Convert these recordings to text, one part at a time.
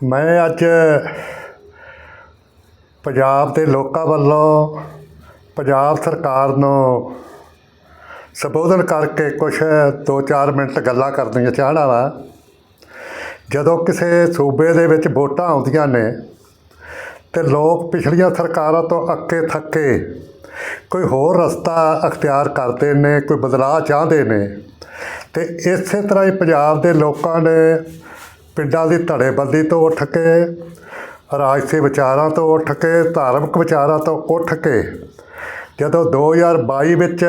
ਮੈਂ ਅੱਜ ਪੰਜਾਬ ਦੇ ਲੋਕਾਂ ਵੱਲੋਂ ਪੰਜਾਬ ਸਰਕਾਰ ਨੂੰ ਸੰਬੋਧਨ ਕਰਕੇ ਕੁਝ 2-4 ਮਿੰਟ ਗੱਲਾਂ ਕਰਨੀਆਂ ਚਾਹਣਾ ਵਾ। ਜਦੋਂ ਕਿਸੇ ਸੂਬੇ ਦੇ ਵਿੱਚ ਵੋਟਾਂ ਆਉਂਦੀਆਂ ਨੇ ਤੇ ਲੋਕ ਪਿਛਲੀਆਂ ਸਰਕਾਰਾਂ ਤੋਂ ਅੱਕੇ ਥੱਕੇ ਕੋਈ ਹੋਰ ਰਸਤਾ ਅਖਤਿਆਰ ਕਰਦੇ ਨੇ, ਕੋਈ ਬਦਲਾਅ ਚਾਹੁੰਦੇ ਨੇ ਤੇ ਇਸੇ ਤਰ੍ਹਾਂ ਹੀ ਪੰਜਾਬ ਦੇ ਲੋਕਾਂ ਨੇ ਪਿੰਡਾਂ ਦੀ ਧੜੇਬੰਦੀ ਤੋਂ ਉੱਠ ਕੇ, ਰਾਜਸੀ ਵਿਚਾਰਾਂ ਤੋਂ ਉੱਠ ਕੇ, ਧਾਰਮਿਕ ਵਿਚਾਰਾਂ ਤੋਂ ਉੱਠ ਕੇ, ਜਦੋਂ 2022 ਵਿੱਚ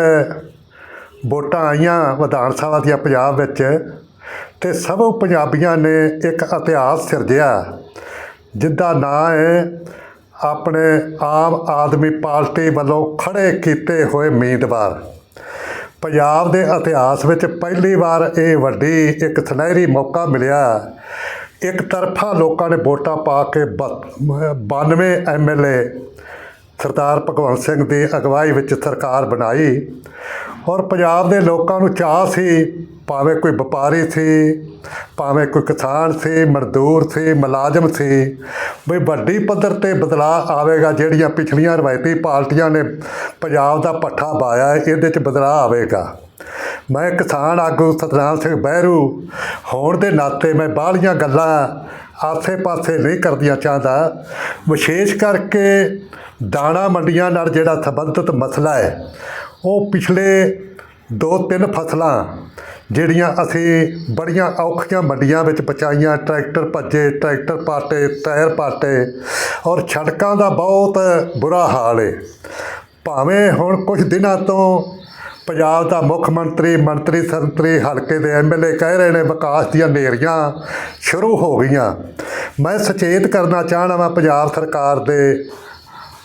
ਵੋਟਾਂ ਆਈਆਂ ਵਿਧਾਨ ਸਭਾ ਦੀਆਂ ਪੰਜਾਬ ਵਿੱਚ, ਤੇ ਸਭ ਪੰਜਾਬੀਆਂ ਨੇ ਇੱਕ ਇਤਿਹਾਸ ਸਿਰਜਿਆ ਜਿੱਦਾ ਨਾਂ ਹੈ ਆਪਣੇ ਆਮ ਆਦਮੀ ਪਾਰਟੀ ਵੱਲੋਂ ਖੜੇ ਕੀਤੇ ਹੋਏ ਉਮੀਦਵਾਰ। ਪੰਜਾਬ ਦੇ ਇਤਿਹਾਸ ਵਿੱਚ ਪਹਿਲੀ ਵਾਰ ਇਹ ਵੱਡੀ ਇੱਕ ਸੁਨਹਿਰੀ ਮੌਕਾ ਮਿਲਿਆ। ਇੱਕ ਤਰਫਾ ਲੋਕਾਂ ਨੇ ਵੋਟਾਂ ਪਾ ਕੇ 92 ਐਮਐਲਏ ਸਰਦਾਰ ਭਗਵੰਤ ਸਿੰਘ ਦੀ ਅਗਵਾਈ ਵਿੱਚ ਸਰਕਾਰ ਬਣਾਈ। ਔਰ ਪੰਜਾਬ ਦੇ ਲੋਕਾਂ ਨੂੰ ਚਾਹ ਸੀ, ਭਾਵੇਂ ਕੋਈ ਵਪਾਰੀ ਸੀ, ਭਾਵੇਂ ਕੋਈ ਕਿਸਾਨ ਸੀ, ਮਜ਼ਦੂਰ ਸੀ, ਮੁਲਾਜ਼ਮ ਸੀ, ਵੀ ਵੱਡੀ ਪੱਧਰ ਤੇ ਬਦਲਾਅ ਆਵੇਗਾ, ਜਿਹੜੀਆਂ ਪਿਛਲੀਆਂ ਰਵਾਇਤੀ ਪਾਰਟੀਆਂ ਨੇ ਪੰਜਾਬ ਦਾ ਪੱਠਾ ਪਾਇਆ, ਇਹਦੇ 'ਚ ਬਦਲਾਅ ਆਵੇਗਾ। ਮੈਂ ਕਿਸਾਨ ਆਗੂ ਸਤਨਾਮ ਸਿੰਘ ਬਹਿਰੂ, ਹੋਣ ਦੇ ਨਾਤੇ ਮੈਂ ਬਾਹਲੀਆਂ ਗੱਲਾਂ ਆਸੇ-ਪਾਸੇ ਨਹੀਂ ਕਰਦੀਆਂ ਚਾਹੁੰਦਾ, ਵਿਸ਼ੇਸ਼ ਕਰਕੇ ਦਾਣਾ ਮੰਡੀਆਂ ਨਾਲ ਜਿਹੜਾ ਸੰਬੰਧਿਤ ਮਸਲਾ ਹੈ ਉਹ ਪਿਛਲੇ ਦੋ ਤਿੰਨ ਫਸਲਾਂ ਜਿਹੜੀਆਂ ਅਸੀਂ ਬੜੀਆਂ ਔਖੀਆਂ ਮੰਡੀਆਂ ਵਿੱਚ ਪਹੁੰਚਾਈਆਂ, ਟਰੈਕਟਰ ਭੱਜੇ, ਟਰੈਕਟਰ ਪਾਟੇ, ਟਾਇਰ ਪਾਟੇ ਔਰ ਸੜਕਾਂ ਦਾ ਬਹੁਤ ਬੁਰਾ ਹਾਲ ਏ। ਭਾਵੇਂ ਹੁਣ ਕੁਝ ਦਿਨਾਂ ਤੋਂ ਪੰਜਾਬ ਦਾ ਮੁੱਖ ਮੰਤਰੀ ਮੰਤਰੀ ਸੰਤਰੀ, ਹਲਕੇ ਦੇ ਐਮਐਲਏ ਕਹਿ ਰਹੇ ਨੇ ਵਿਕਾਸ ਦੀਆਂ ਨੇਰੀਆਂ ਸ਼ੁਰੂ ਹੋ ਗਈਆਂ। ਮੈਂ ਸੁਚੇਤ ਕਰਨਾ ਚਾਹਣਾ ਵਾਂ, ਪੰਜਾਬ ਸਰਕਾਰ ਦੇ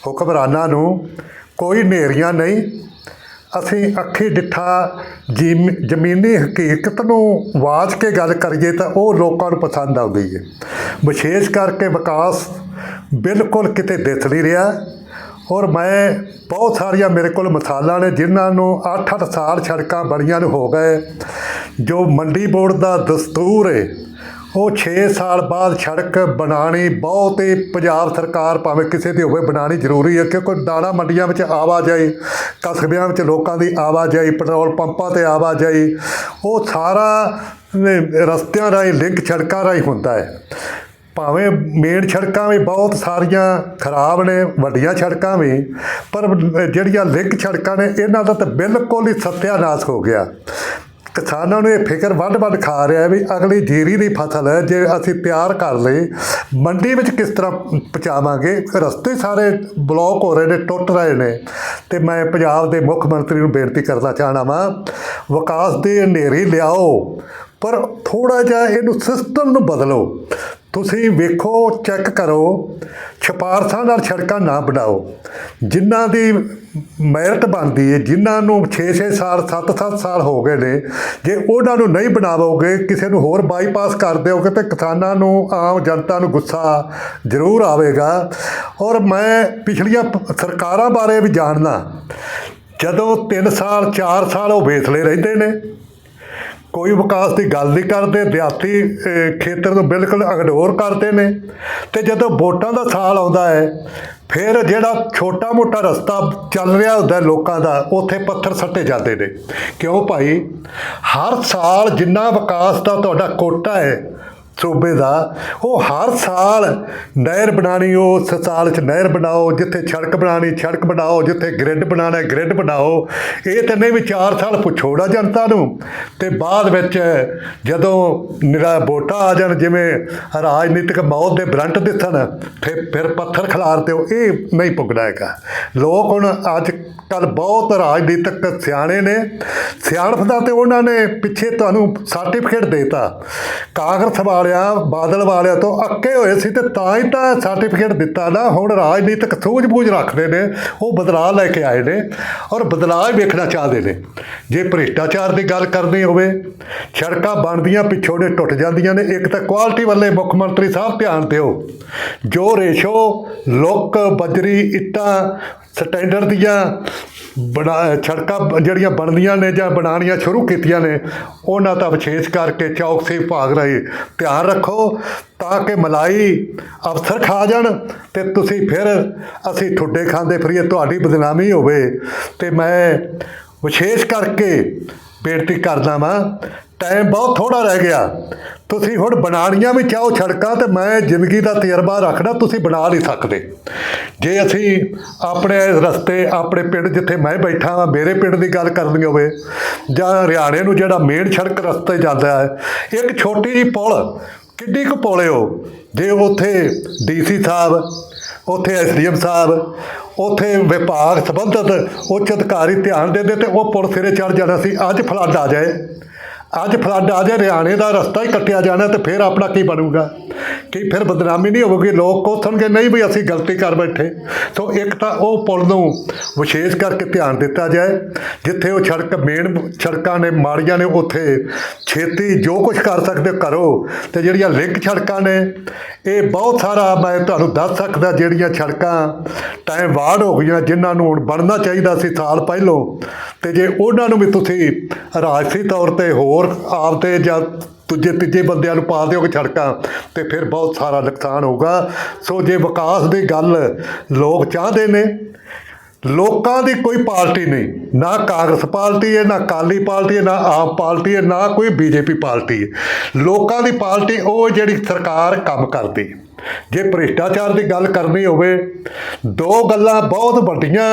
ਹੁਕਮਰਾਨਾਂ ਨੂੰ ਕੋਈ ਨੇਰੀਆਂ ਨਹੀਂ ਅਸੀਂ ਅੱਖੀ ਡਿੱਠਾ, ਜੀਮ- ਜ਼ਮੀਨੀ ਹਕੀਕਤ ਨੂੰ ਵਾਚ ਕੇ ਗੱਲ ਕਰੀਏ ਤਾਂ ਉਹ ਲੋਕਾਂ ਨੂੰ ਪਸੰਦ ਆਉਂਦੀ ਹੈ ਵਿਸ਼ੇਸ਼ ਕਰਕੇ ਵਿਕਾਸ ਬਿਲਕੁਲ ਕਿਤੇ ਦਿਸ ਨਹੀਂ ਰਿਹਾ ਔਰ ਮੈਂ ਬਹੁਤ ਸਾਰੀਆਂ ਮੇਰੇ ਕੋਲ ਮਿਸਾਲਾਂ ਨੇ ਜਿਨ੍ਹਾਂ ਨੂੰ 8-8 ਸਾਲ ਸੜਕਾਂ ਬਣੀਆਂ ਨੂੰ ਹੋ ਗਏ। ਜੋ ਮੰਡੀ ਬੋਰਡ ਦਾ ਦਸਤੂਰ ਹੈ ਉਹ 6 ਸਾਲ ਬਾਅਦ ਸੜਕ ਬਣਾਣੀ ਬਹੁਤ ਹੀ ਪੰਜਾਬ ਸਰਕਾਰ ਭਾਵੇਂ ਕਿਸੇ ਦੀ ਹੋਵੇ ਬਣਾਣੀ ਜ਼ਰੂਰੀ ਹੈ, ਕਿਉਂਕਿ ਦਾਣਾ ਮੰਡੀਆਂ ਵਿੱਚ ਆਵਾਜਾਈ, ਕਸਬਿਆਂ ਵਿੱਚ ਲੋਕਾਂ ਦੀ ਆਵਾਜਾਈ, ਪੈਟਰੋਲ ਪੰਪਾਂ ਤੇ ਆਵਾਜਾਈ, ਉਹ ਸਾਰਾ ਰਸਤਿਆਂ ਰਾਹੀਂ ਲਿੰਕ ਸੜਕਾਂ ਰਾਹੀਂ ਹੁੰਦਾ ਹੈ। ਭਾਵੇਂ ਮੇਨ ਸੜਕਾਂ ਵੀ ਬਹੁਤ ਸਾਰੀਆਂ ਖਰਾਬ ਨੇ, ਵੱਡੀਆਂ ਸੜਕਾਂ ਵੀ, ਪਰ ਜਿਹੜੀਆਂ ਲਿੰਕ ਸੜਕਾਂ ਨੇ, ਇਹਨਾਂ ਦਾ ਤਾਂ ਬਿਲਕੁਲ ਹੀ ਸੱਤਿਆਨਾਸ਼ ਹੋ ਗਿਆ। ਕਿਸਾਨਾਂ ਨੂੰ ਇਹ ਫਿਕਰ ਵੱਡ ਵੱਡ ਖਾ ਰਿਹਾ ਵੀ ਅਗਲੀ ਜੀਰੀ ਦੀ ਫਸਲ ਹੈ ਜੇ ਅਸੀਂ ਤਿਆਰ ਕਰ ਲਈ ਮੰਡੀ ਵਿੱਚ ਕਿਸ ਤਰ੍ਹਾਂ ਪਹੁੰਚਾਵਾਂਗੇ? ਰਸਤੇ ਸਾਰੇ ਬਲੌਕ ਹੋ ਰਹੇ ਨੇ, ਟੁੱਟ ਰਹੇ ਨੇ। ਤੇ ਮੈਂ ਪੰਜਾਬ ਦੇ ਮੁੱਖ ਮੰਤਰੀ ਨੂੰ ਬੇਨਤੀ ਕਰਨਾ ਚਾਹਣਾ ਵਾਂ, ਵਿਕਾਸ ਦੇ ਹਨੇਰੀ ਲਿਆਓ, ਪਰ ਥੋੜਾ ਜਿਹਾ ਇਹਨੂੰ ਸਿਸਟਮ ਨੂੰ ਬਦਲੋ। ਤੁਸੀਂ ਵੇਖੋ ਚੈੱਕ ਕਰੋ, ਛਪਾਰਸਾਂ ਨਾਲ ਸੜਕਾਂ ਨਾ ਬਣਾਓ। ਜਿਨ੍ਹਾਂ ਦੀ ਮੈਰਿਟ ਬਣਦੀ ਹੈ ਜਿਨ੍ਹਾਂ ਨੂੰ 6-6 ਸਾਲ 7-7 ਸਾਲ ਹੋ ਗਏ ਨੇ, ਜੇ ਉਹਨਾਂ ਨੂੰ ਨਹੀਂ ਬਣਾਵੋਗੇ, ਕਿਸੇ ਨੂੰ ਹੋਰ ਬਾਈਪਾਸ ਕਰ ਦਿਓਗੇ ਤੇ ਕਿਸਾਨਾਂ ਨੂੰ, ਆਮ ਜਨਤਾ ਨੂੰ ਗੁੱਸਾ ਜ਼ਰੂਰ ਆਵੇਗਾ। ਔਰ ਮੈਂ ਪਿਛਲੀਆਂ ਸਰਕਾਰਾਂ ਬਾਰੇ ਵੀ ਜਾਣਦਾ ਜਦੋਂ 3 ਸਾਲ 4 ਸਾਲ ਉਹ ਵੇਸਲੇ ਰਹਿੰਦੇ ਨੇ ਕੋਈ ਵਿਕਾਸ ਦੀ ਗੱਲ ਨਹੀਂ ਕਰਦੇ, ਦਿਹਾਤੀ ਖੇਤਰ ਨੂੰ ਬਿਲਕੁਲ ਇਗਨੋਰ ਕਰਦੇ ਨੇ। ਤੇ ਜਦੋਂ ਵੋਟਾਂ ਦਾ ਸਾਲ ਆਉਂਦਾ ਹੈ, ਫਿਰ ਜਿਹੜਾ ਛੋਟਾ ਮੋਟਾ ਰਸਤਾ ਚੱਲ ਰਿਹਾ ਹੁੰਦਾ ਲੋਕਾਂ ਦਾ, ਉੱਥੇ ਪੱਥਰ ਸੱਟੇ ਜਾਂਦੇ ਨੇ। ਕਿਉਂ ਭਾਈ? ਹਰ ਸਾਲ ਜਿੰਨਾ ਵਿਕਾਸ ਦਾ ਤੁਹਾਡਾ ਕੋਟਾ ਹੈ ਸੂਬੇ ਦਾ, ਉਹ ਹਰ ਸਾਲ ਨਹਿਰ ਬਣਾਣੀ ਉਸ ਸਾਲ 'ਚ ਨਹਿਰ ਬਣਾਓ, ਜਿੱਥੇ ਸੜਕ ਬਣਾਣੀ ਸੜਕ ਬਣਾਓ, ਜਿੱਥੇ ਗ੍ਰਿਡ ਬਣਾਣਾ ਗ੍ਰਿਡ ਬਣਾਓ। ਇਹ ਤਾਂ ਨਹੀਂ ਵੀ 4 ਸਾਲ ਪੁੱਛੋੜਾ ਜਨਤਾ ਨੂੰ। ਤੇ ਬਾਅਦ ਵਿੱਚ ਜਦੋਂ ਨਿਰਾ ਵੋਟਾਂ ਆ ਜਾਣ, ਜਿਵੇਂ ਰਾਜਨੀਤਿਕ ਮੌਤ ਦੇ ਬਰੰਟ ਦਿਸਣ, ਫਿਰ ਫਿਰ ਪੱਥਰ ਖਿਲਾਰ ਦਿਓ, ਇਹ ਨਹੀਂ ਪੁੱਗਦਾ ਹੈਗਾ। ਲੋਕ ਹੁਣ ਅੱਜ ਕੱਲ ਬਹੁਤ ਰਾਜਨੀਤਿਕ ਸਿਆਣੇ ਨੇ। ਸਿਆਣਪ ਦਾ ਤੇ ਉਹਨਾਂ ਨੇ ਪਿੱਛੇ ਤੁਹਾਨੂੰ ਸਰਟੀਫਿਕੇਟ ਦੇਤਾ। ਕਾਂਗਰਸ ਵਾਲਿਆਂ ਬਾਦਲ ਵਾਲਿਆਂ ਤੋਂ ਅੱਕੇ ਹੋਏ ਸੀ ਤੇ ਤਾਂ ਹੀ ਤਾਂ ਸਰਟੀਫਿਕੇਟ ਦਿੱਤਾ ਨਾ, ਹੁਣ ਰਾਜਨੀਤਿਕ ਸੂਝ-ਬੂਝ ਰੱਖਦੇ ਨੇ, ਉਹ ਬਦਲਾਅ ਲੈ ਕੇ ਆਏ ਨੇ ਔਰ ਬਦਲਾਅ ਵੇਖਣਾ ਚਾਹਦੇ ਨੇ। ਜੇ ਭ੍ਰਿਸ਼ਟਾਚਾਰ ਦੀ ਗੱਲ ਕਰਨੀ ਹੋਵੇ, ਸੜਕਾਂ ਬਣਦੀਆਂ ਪਿੱਛੋਂ ਦੇ ਟੁੱਟ ਜਾਂਦੀਆਂ ਨੇ, ਇੱਕ ਤਾਂ ਕੁਆਲਿਟੀ ਵੱਲੇ ਮੁੱਖ ਮੰਤਰੀ ਸਾਹਿਬ ਧਿਆਨ ਦਿਓ, ਜੋ ਰੇਸ਼ੋ, ਲੁੱਕ, ਬਜਰੀ, ਇੱਟਾਂ ਸਟੈਂਡਰਡ ਦੀਆਂ ਬਣਾ, ਸੜਕਾਂ ਜਿਹੜੀਆਂ ਬਣਦੀਆਂ ਨੇ ਜਾਂ ਬਣਾਉਣੀਆਂ ਸ਼ੁਰੂ ਕੀਤੀਆਂ ਨੇ, ਉਹਨਾਂ ਦਾ ਵਿਸ਼ੇਸ਼ ਕਰਕੇ ਚੌਕਸੀ ਭਾਗ ਰਹੀ, ਧਿਆਨ ਧਿਆਨ ਰੱਖੋ ਤਾਂ ਕਿ ਮਲਾਈ ਅਫਸਰ ਖਾ ਜਾਣ ਤੇ ਤੁਸੀਂ ਫਿਰ ਅਸੀਂ ਠੁੱਡੇ ਖਾਂਦੇ ਫਿਰੀਏ, ਤੁਹਾਡੀ ਬਦਨਾਮੀ ਹੋਵੇ। ਤੇ ਮੈਂ ਵਿਸ਼ੇਸ਼ ਕਰਕੇ ਬੇਨਤੀ ਕਰਦਾ ਵਾਂ ਟਾਈਮ ਬਹੁਤ ਥੋੜਾ ਰਹਿ ਗਿਆ। ਤੁਸੀਂ ਹੁਣ ਬਣਾਉਣੀਆਂ ਵੀ ਚਾਹੋ ਸੜਕਾਂ ਤੇ ਮੈਂ ਜ਼ਿੰਦਗੀ ਦਾ ਤਜਰਬਾ ਰੱਖਦਾ, ਤੁਸੀਂ ਬਣਾ ਨਹੀਂ ਸਕਦੇ। ਜੇ ਅਸੀਂ ਆਪਣੇ ਰਸਤੇ, ਆਪਣੇ ਪਿੰਡ ਜਿੱਥੇ ਮੈਂ ਬੈਠਾ ਹਾਂ ਮੇਰੇ ਪਿੰਡ ਦੀ ਗੱਲ ਕਰਨੀ ਹੋਵੇ, ਜਾਂ ਹਰਿਆਣੇ ਨੂੰ ਜਿਹੜਾ ਮੇਨ ਸੜਕ ਰਸਤੇ ਜਾਂਦਾ ਹੈ, ਇੱਕ ਛੋਟੀ ਜਿਹੀ ਪੁਲ ਕਿੱਡੀ ਕੁ ਪੁਲ ਉਹ? ਜੇ ਉੱਥੇ ਡੀਸੀ ਸਾਹਿਬ, ਉੱਥੇ ਐਸਡੀਐਮ ਸਾਹਿਬ, ਉੱਥੇ ਵਿਭਾਗ ਸੰਬੰਧਿਤ ਉੱਚ ਅਧਿਕਾਰੀ ਧਿਆਨ ਦਿੰਦੇ ਤੇ ਉਹ ਪੁਲ ਸਿਰੇ ਚੜ ਜਾਣਾ ਸੀ, ਅੱਜ ਫਲੱਡ ਆ ਜਾਏ। ਅੱਜ ਫਲੱਡ ਆ ਜਾਏ ਹਰਿਆਣੇ ਦਾ ਰਸਤਾ ਹੀ ਕੱਟਿਆ ਜਾਣਾ ਤੇ ਫਿਰ ਆਪਣਾ ਕੀ ਬਣੂਗਾ? ਕਿ ਫਿਰ ਬਦਨਾਮੀ ਨਹੀਂ ਹੋਵੇਗੀ, ਲੋਕ ਕੋਥਣਗੇ, ਨਹੀਂ ਵੀ ਅਸੀਂ ਗਲਤੀ ਕਰ ਬੈਠੇ। ਸੋ ਇੱਕ ਤਾਂ ਉਹ ਪੁਲ ਨੂੰ ਵਿਸ਼ੇਸ਼ ਕਰਕੇ ਧਿਆਨ ਦਿੱਤਾ ਜਾਏ, ਜਿੱਥੇ ਉਹ ਸੜਕ, ਮੇਨ ਸੜਕਾਂ ਨੇ, ਮਾੜੀਆਂ ਨੇ, ਉੱਥੇ ਛੇਤੀ ਜੋ ਕੁਝ ਕਰ ਸਕਦੇ ਹੋ ਕਰੋ। ਤੇ ਜਿਹੜੀਆਂ ਲਿੰਕ ਸੜਕਾਂ ਨੇ, ਇਹ ਬਹੁਤ ਸਾਰਾ ਮੈਂ ਤੁਹਾਨੂੰ ਦੱਸ ਸਕਦਾ, ਜਿਹੜੀਆਂ ਸੜਕਾਂ ਟਾਈਮ ਬਾਅਦ ਹੋ ਗਈਆਂ, ਜਿਨ੍ਹਾਂ ਨੂੰ ਹੁਣ ਬਣਨਾ ਚਾਹੀਦਾ ਸੀ ਸਾਲ ਪਹਿਲੋਂ। ਤੇ ਜੇ ਉਹਨਾਂ ਨੂੰ ਵੀ ਤੁਸੀਂ ਰਾਜਸੀ ਤੌਰ ਤੇ ਹੋਰ ਆਪਦੇ ਜਾਂ ਦੂਜੇ ਤੀਜੇ ਬੰਦਿਆਂ ਨੂੰ ਪਾ ਦਿਓਗੇ ਸੜਕਾਂ, ਤੇ ਫਿਰ ਬਹੁਤ ਸਾਰਾ ਨੁਕਸਾਨ ਹੋਊਗਾ ਸੋ ਜੇ ਵਿਕਾਸ ਦੀ ਗੱਲ ਲੋਕ ਚਾਹੁੰਦੇ ਨੇ, ਲੋਕਾਂ ਦੀ ਕੋਈ ਪਾਰਟੀ ਨਹੀਂ, ਨਾ ਕਾਂਗਰਸ ਪਾਰਟੀ ਹੈ, ਨਾ ਕਾਲੀ ਪਾਰਟੀ ਹੈ, ਨਾ ਆਮ ਪਾਰਟੀ ਹੈ, ਨਾ ਕੋਈ ਬੀਜੇਪੀ ਪਾਰਟੀ ਹੈ ਲੋਕਾਂ ਦੀ ਪਾਰਟੀ ਉਹ ਜਿਹੜੀ ਸਰਕਾਰ ਕੰਮ ਕਰਦੀ ਹੈ। ਜੇ ਭ੍ਰਿਸ਼ਟਾਚਾਰ ਦੀ ਗੱਲ ਕਰਨੀ ਹੋਵੇ, ਦੋ ਗੱਲਾਂ ਬਹੁਤ ਵੱਡੀਆਂ।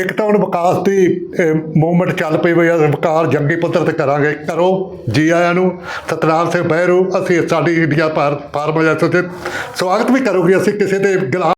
ਇੱਕ ਤਾਂ ਹੁਣ ਵਿਕਾਸ ਦੀ ਮੂਵਮੈਂਟ ਚੱਲ ਪਈ ਹੋਈ ਹੈ ਵਿਕਾਸ ਜੰਗੀ ਪੱਧਰ ਤੇ ਕਰਾਂਗੇ, ਕਰੋ, ਜੀ ਆਇਆਂ ਨੂੰ। ਸਤਨਾਮ ਸਿੰਘ ਬਹਿਰੂ, ਅਸੀਂ ਸਾਡੀ ਇੰਡੀਆ ਭਾਰਤ ਫਾਰਮੈਂਸ 'ਤੇ ਸਵਾਗਤ ਵੀ ਕਰੋਗੇ, ਅਸੀਂ ਕਿਸੇ ਦੇ ਗਿਲਾ